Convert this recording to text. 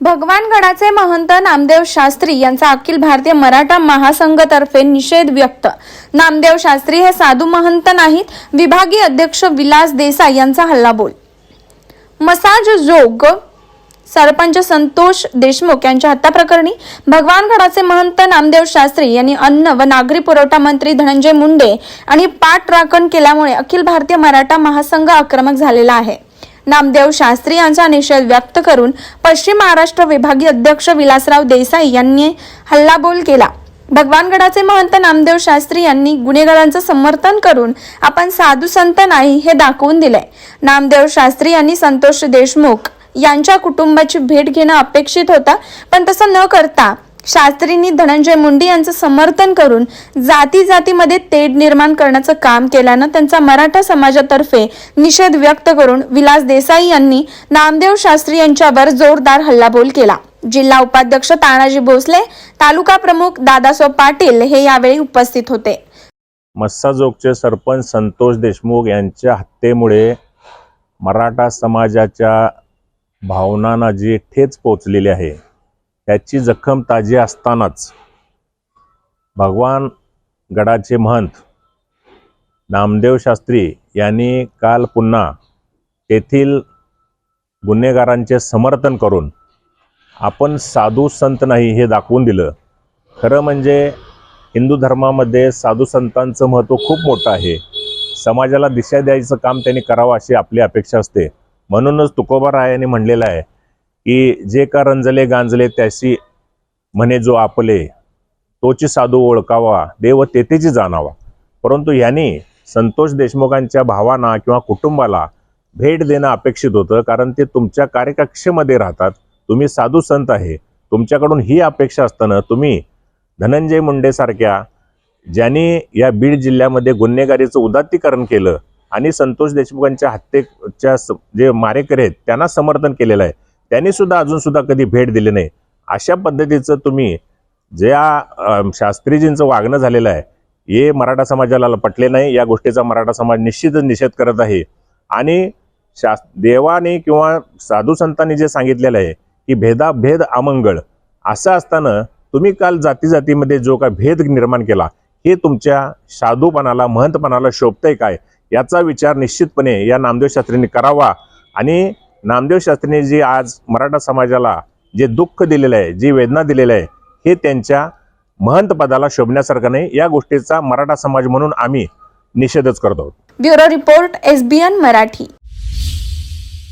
भगवानगडाचे महंत नामदेव शास्त्री यांचा अखिल भारतीय मराठा महासंघतर्फे निषेध व्यक्त. नामदेव शास्त्री हे साधू महंत नाहीत विभागीय अध्यक्ष विलास देसाई यांचा हल्लाबोल. मसाज जोग सरपंच संतोष देशमुख यांच्या हत्या प्रकरणी भगवानगडाचे महंत नामदेव शास्त्री यांनी अन्न व नागरी पुरवठा मंत्री धनंजय मुंडे आणि पाठराखण केल्यामुळे अखिल भारतीय मराठा महासंघ आक्रमक झालेला आहे. नामदेव शास्त्री यांचा निषेध व्यक्त करून पश्चिम महाराष्ट्र विभागीय अध्यक्ष विलासराव देसाई यांनी हल्लाबोल केला. भगवानगडाचे महंत नामदेव शास्त्री यांनी गुन्हेगारांचं समर्थन करून आपण साधू संत नाही हे दाखवून दिले. नामदेव शास्त्री यांनी संतोष देशमुख यांच्या कुटुंबाची भेट घेणं अपेक्षित होतं पण तसं न करता शास्त्रींनी धनंजय मुंडे यांचं समर्थन करून जाती जातीमध्ये तेढ निर्माण करण्याचं काम केल्यानं त्यांचा मराठा समाजातर्फे निषेध व्यक्त करून विलास देसाई यांनी नामदेव शास्त्री यांच्यावर जोरदार हल्लाबोल केला. जिल्हा उपाध्यक्ष तानाजी भोसले तालुका प्रमुख दादासाहेब पाटील हे यावेळी उपस्थित होते. मस्साजोगचे सरपंच संतोष देशमुख यांच्या हत्येमुळे मराठा समाजाच्या भावनांना जी ठेच पोचलेली आहे. त्याची जखम ताजी असतानाच भगवान गडाचे महंत नामदेव शास्त्री यांनी काल पुन्हा तेथील गुन्हेगारांचे समर्थन करून आपण साधू संत नाही हे दाखवून दिलं. खरं म्हणजे हिंदू धर्मामध्ये साधू संतांचं महत्त्व खूप मोठं आहे. समाजाला दिशा द्यायचं काम त्यांनी करावं अशी आपली अपेक्षा असते. म्हणूनच तुकोबा रायाने म्हणलेलं आहे की जे का रंजले गांजले त्याशी म्हणे जो आपले तोची साधू ओळखावा देव तेथेची जाणावा. परंतु यांनी संतोष देशमुखांच्या भावांना किंवा कुटुंबाला भेट देणं अपेक्षित होतं कारण ते तुमच्या कार्यकक्षेमध्ये राहतात. तुम्ही साधू संत आहे. तुमच्याकडून ही अपेक्षा असताना तुम्ही धनंजय मुंडेसारख्या ज्यांनी या बीड जिल्ह्यामध्ये गुन्हेगारीचं उदात्तीकरण केलं आणि संतोष देशमुखांच्या हत्येच्या स- जे मारेकरी आहेत त्यांना समर्थन केलेलं आहे. त्यांनी सुद्धा अजून सुद्धा कधी भेट दिली नाही. अशा पद्धतीचं तुम्ही ज्या शास्त्रीजींचं वागणं झालेलं आहे हे मराठा समाजाला पटले नाही. या गोष्टीचा मराठा समाज निश्चितच निषेध करत आहे. आणि शास देवाने किंवा साधू संतांनी जे सांगितलेलं आहे की भेदाभेद अमंगळ असं असताना तुम्ही काल जाती जातीमध्ये जो काय भेद निर्माण केला हे तुमच्या साधूपणाला महंतपणाला शोभतंय काय? याचा विचार निश्चितपणे या नामदेव शास्त्रींनी करावा. आणि नामदेव शास्त्रींनी जे आज मराठा समाजाला जे दुःख दिलेलं आहे जी वेदना दिलेलं आहे हे त्यांच्या महंत पदाला शोभण्यासारखं नाही. या गोष्टीचा मराठा समाज म्हणून आम्ही निषेधच करतो आहोत. Bureau report SBN Marathi.